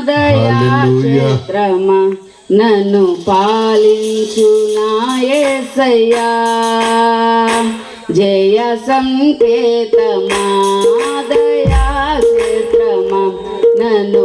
దయాత్రమా నన్ను పాలించు నాయసయ్యా జయ సంకేతమా. దయాత్రమా నన్ను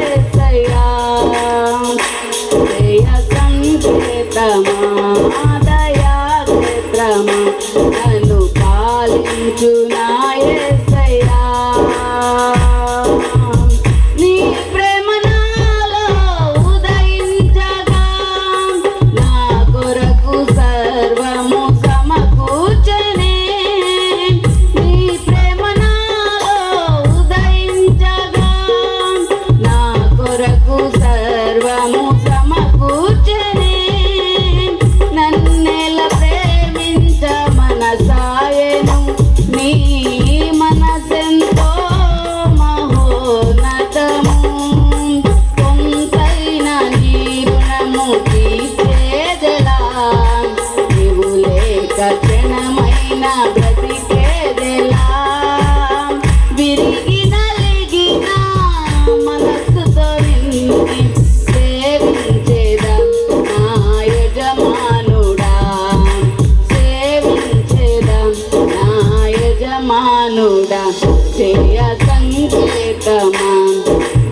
I దర్శనమైన ప్రతి పేదెలా విరిగి నలిగిన మనస్సుతో నిండి సేవించేదం నా యజమానుడా సేవించేదం నా యజమానుడా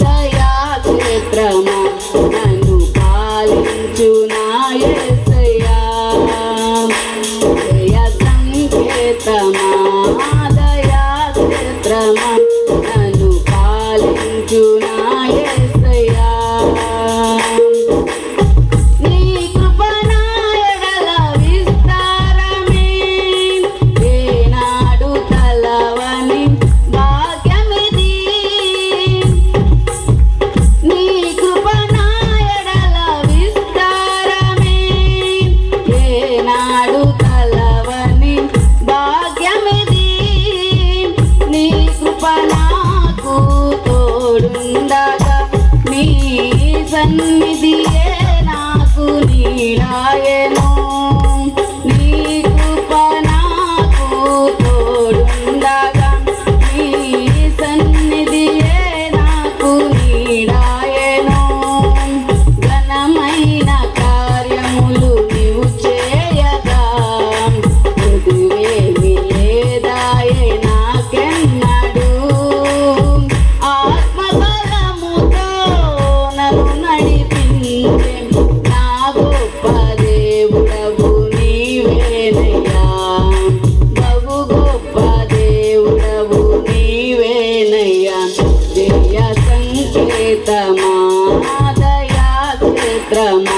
దయా క్షేత్రమా నన్ను పాలించు না me క్షేత్రమా దయాక్షేత్రమా